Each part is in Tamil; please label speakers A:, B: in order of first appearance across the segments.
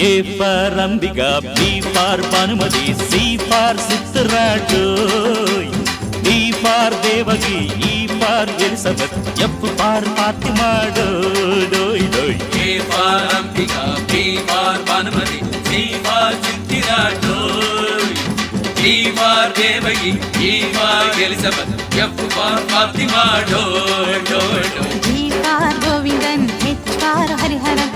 A: A for Ambika B for Banumathi C for சித்ராடோய் D for Devaki E for Elizabeth F for Fatima toy toy
B: A for Ambika, B for Banmati, C for Chintira Toy. G for Devagi, E for Elizabeth, F for Fatima Toy, Toy, Toy.
C: G for Govindan H for Hariharan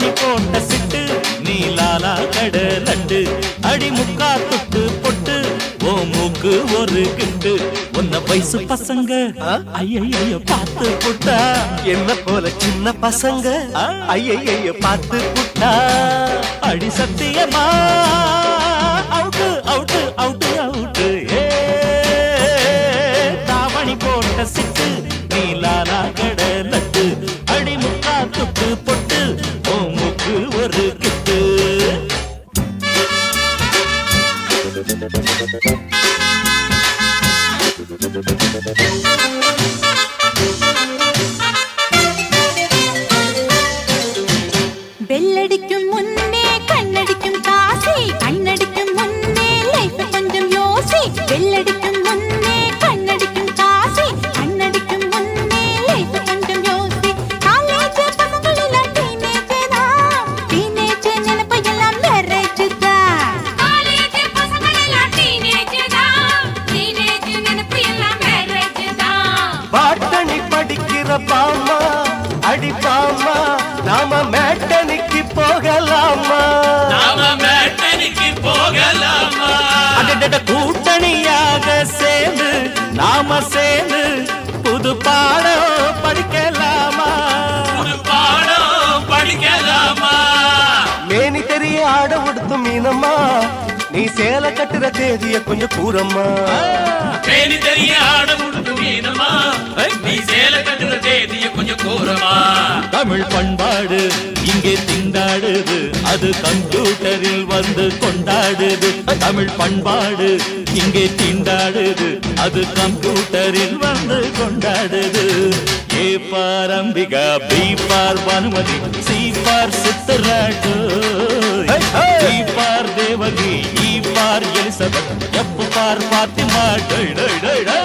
A: காவணி போட்ட சிட்டு நீலாலா கடலண்டு அடி முக்கா தொட்டு பொட்டு ஓ மூக்கு ஒரு கிட்டு. உன்ன வயசு பசங்க ஐயையோ பார்த்து புட்டா.
D: என்ன போல சின்ன பசங்க. ஐயைய பார்த்து புட்டா.
A: அடி சத்தியமா? புது பாடம் படிக்கலாமா?
B: ஒரு பாடம் படிக்கலாமா?
D: மேனி தெரிய ஆட உடுத்து மீனம்மா. நீ சேலை கட்டுற தேதிய கொஞ்சம் கூறம்மா.
B: தேனி தெரிய ஆட முடித்து மீனமா நீ சேல கட்டுற தேதிய கொஞ்சம் கூறமா
A: தமிழ் பண்பாடு இங்கே திண்டாடுது. அது கம்ப்யூட்டரில் வந்து கொண்டாடுது. தமிழ் பண்பாடு இங்கே திண்டாடுது. அது கம்ப்யூட்டரில் வந்து கொண்டாடுது. A for Ambika B for Banumathi C for சித்தராட்டு. D for Devaki E for Elizabeth F for Fathima tie டை டை டை.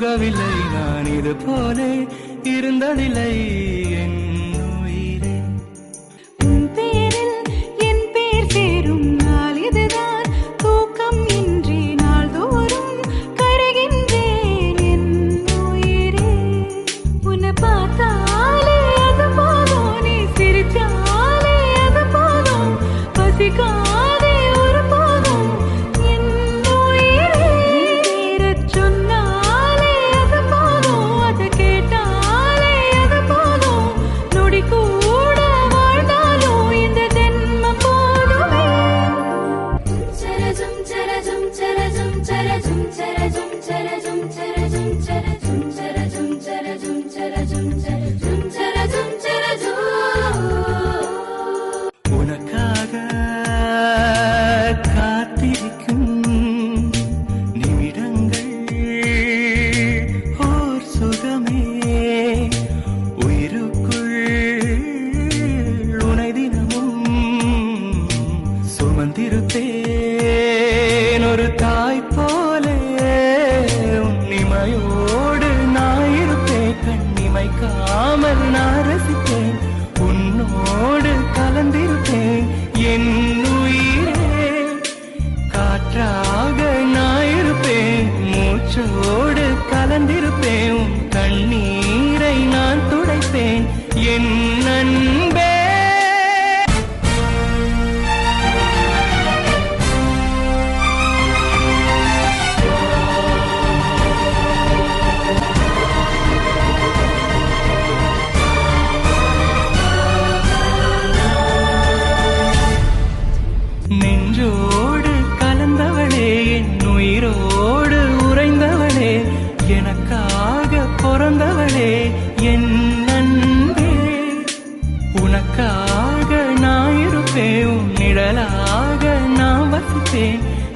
D: தூங்கவில்லை நான் இது போலே இருந்ததில்லை. என்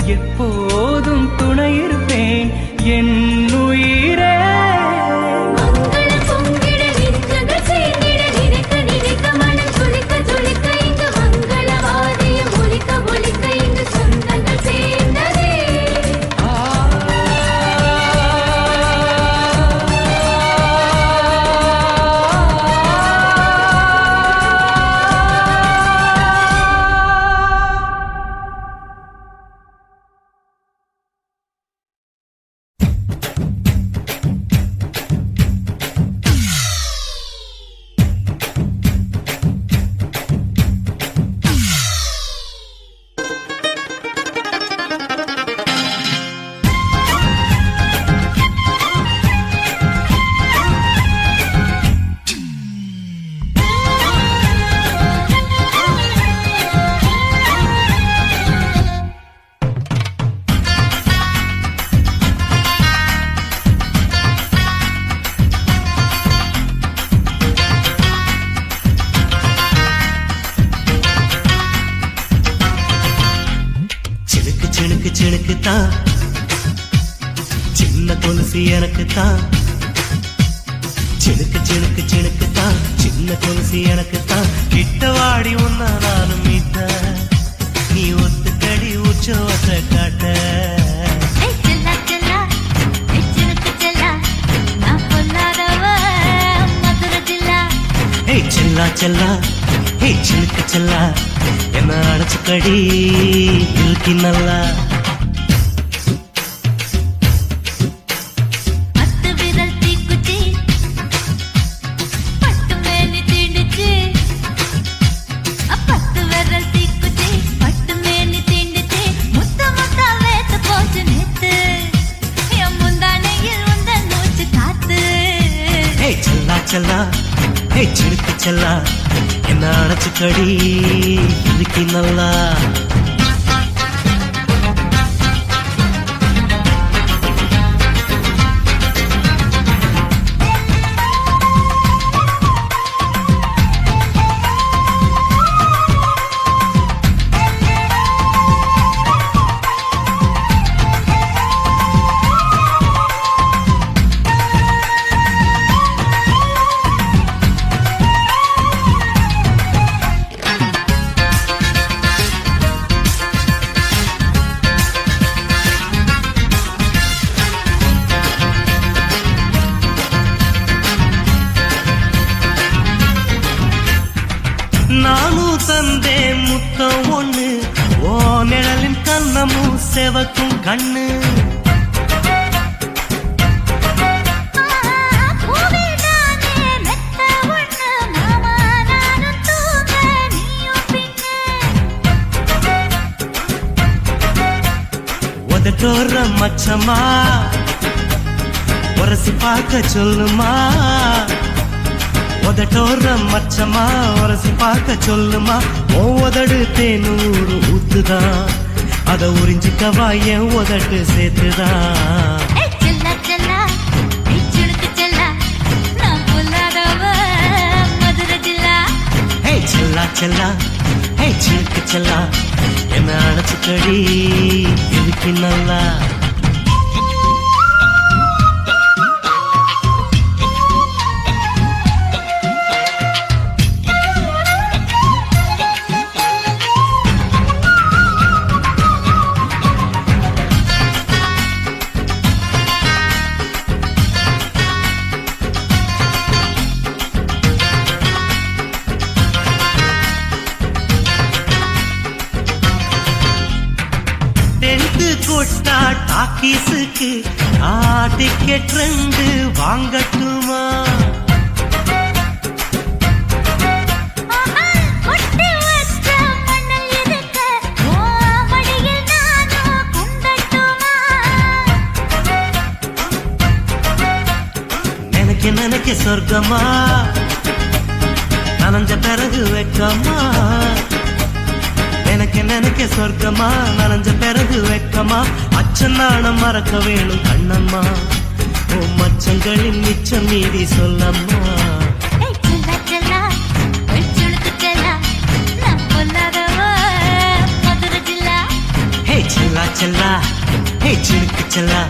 E: வசிப்பேன்
F: சின்ன கொலுசு எனக்கு தான் சிணுக்கு சிணுக்கு சிணுக்கு தான் சின்ன கொலுசு எனக்கு தான் கிட்ட வாடி உன்னா நானும் மீட்ட நீ ஒத்துக்கடி உச்சவத்தை காட்ட
G: செல்லா செல்லா. ஏய்
F: சிலுக்கு செல்லா. என்ன அடைச்சுக்கடி? இழுக்கி நல்லா. செல்லா செல்லா ஏய் சிலுக்கு செல்லா என்ன செவக்கும் கண்ணு. தோற மச்சமா உரசி பார்க்க சொல்லுமா. உதட்டோற மச்சமா உரசி பார்க்க சொல்லுமா. ஓ உதடு தேனூறு ஊத்துதான். அத உறிஞ்சிக்கவா என் உதட்டு சேர்த்துதான்
G: செல்லா செல்லா
F: ஹே சிலுக்கு செல்லா. என்ன அணைச்சுக்கடி இருக்கு நல்லா?
H: ஆபீஸுக்கு ஆ டிக்கெட் ரெண்டு வாங்கட்டுமா நினைக்க நினைக்க சொர்க்கமா? நனஞ்ச பிறகு வைக்கமா? நினைக்க நினைக்க சொர்க்கமா? நனைஞ்ச பிறகு வெக்கமா? அச்சன் நாணம் மறக்க வேணும் கண்ணம்மா. ஓ மச்சங்களின் மிச்சம் மீதி சொல்லம்மா.
F: செல்லா
H: ஹே சிலுக்கு செல்லா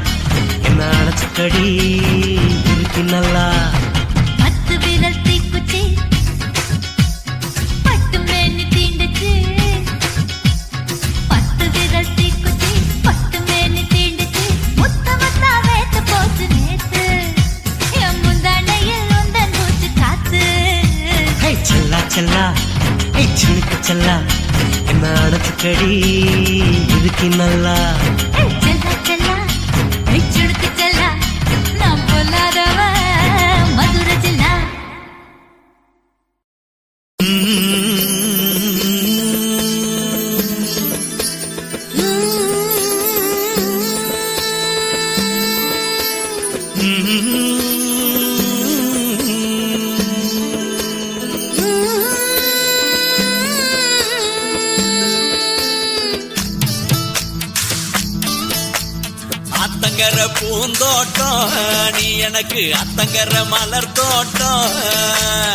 I: அத்தங்கர மலர் தோட்டம்.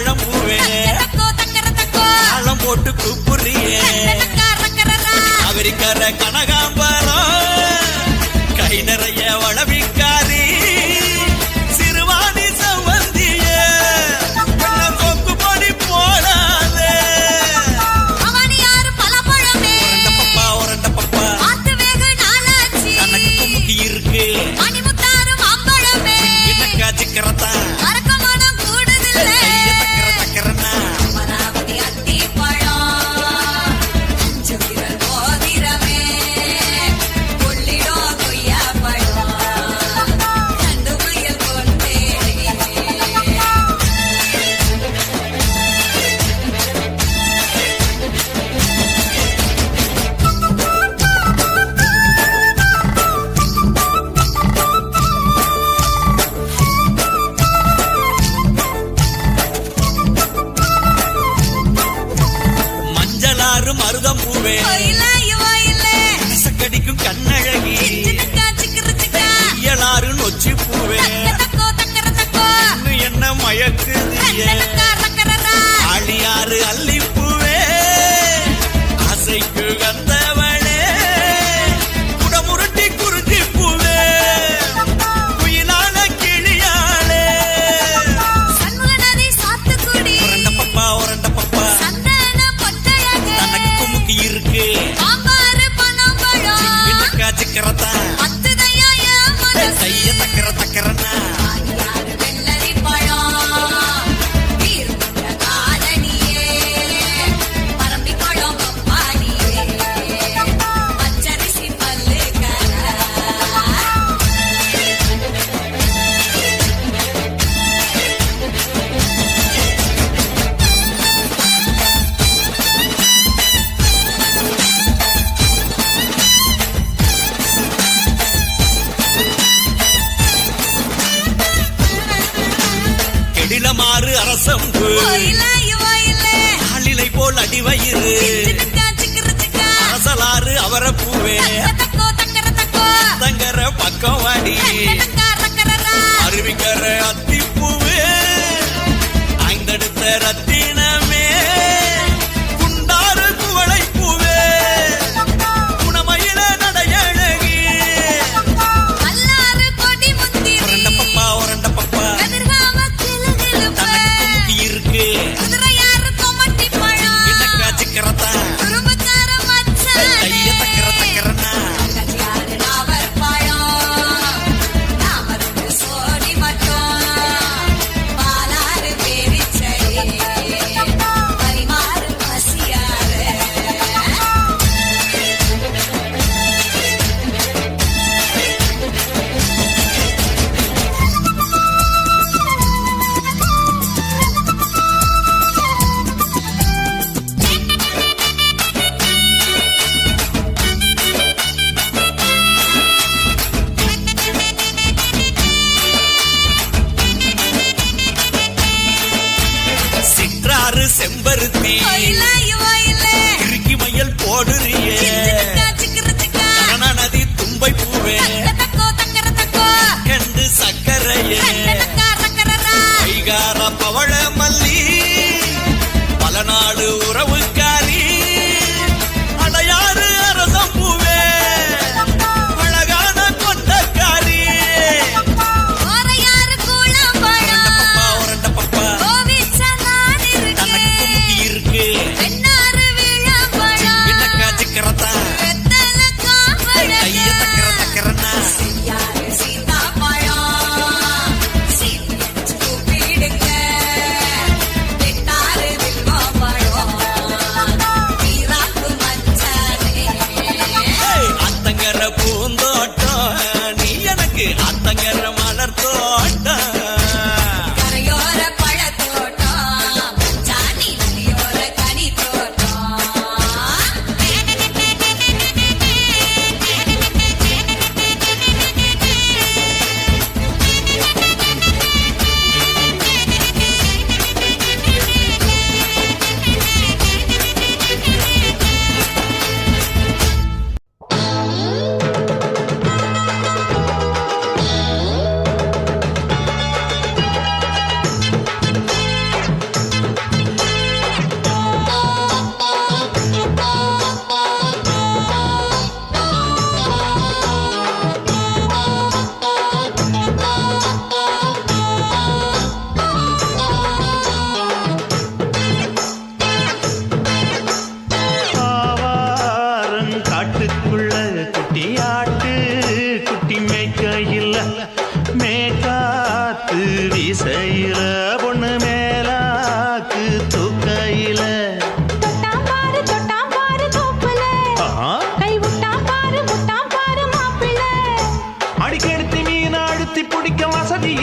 I: தாழம்பூவே தாழம் போட்டு கூப்புறியே. அவரிக்கர
C: கனகா வசம்பு
I: அழிலை போல் அடிவயிறு
C: அசலாறு அவரை பூவே.
I: தங்கர பக்கம் வாடி. அருவிக்கர அத்தி பூவே ஐந்தெடுத்த ரத்தினம்.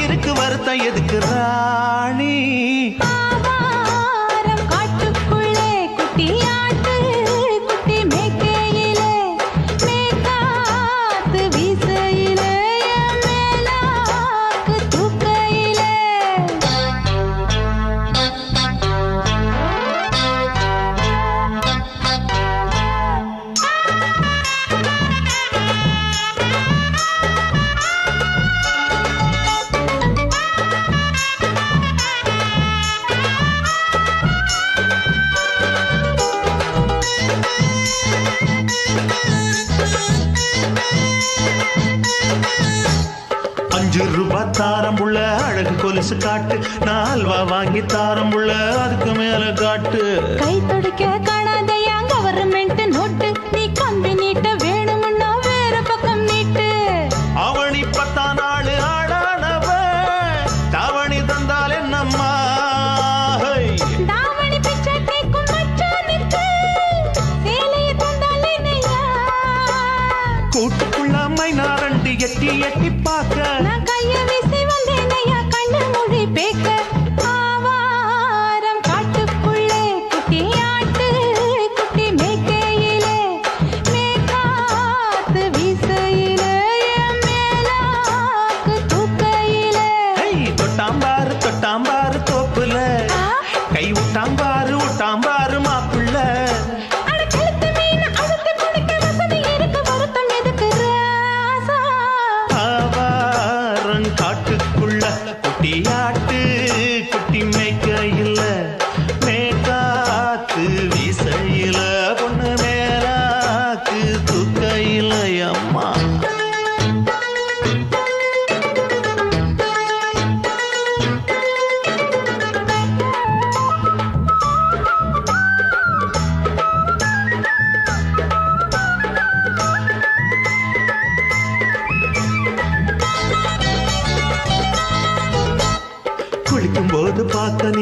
I: இருக்கு
D: வருத்தம் எதுக்கு ராணி? அஞ்சு ரூபா தாரம் உள்ள அழகு கொலுசு காட்டு. நான் அல்வா வாங்கி தாரம் உள்ள அதுக்கு மேல காட்டு.
J: கை துடிக்க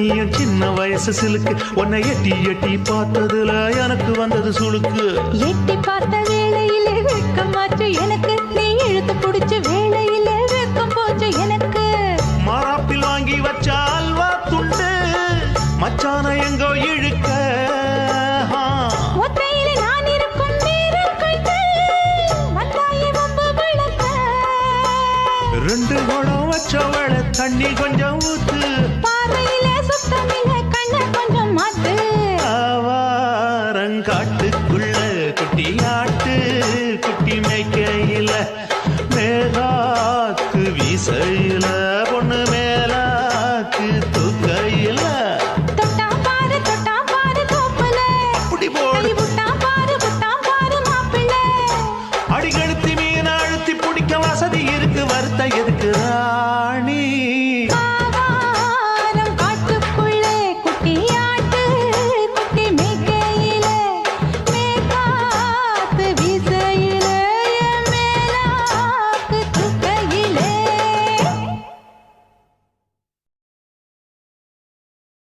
J: நீயும் சின்ன வயசு சிலுக்கு உன்னை எட்டி எட்டி பார்த்ததுல எனக்கு வந்தது சுளுக்கு.
D: எட்டி பார்த்த வேளையிலே வெட்கமாச்சு எனக்கு. நீ இழுத்து பிடிச்ச வேளையிலே வெட்கம் போச்சு எனக்கு.
J: மாறாப்பில் வாங்கி வச்ச அல்வா துண்டு மச்சான எங்கோ இழுக்க. ரெண்டு குடம் வச்சவள தண்ணி கொஞ்சம் ஊத்து. பழங்காட்டுக்குள்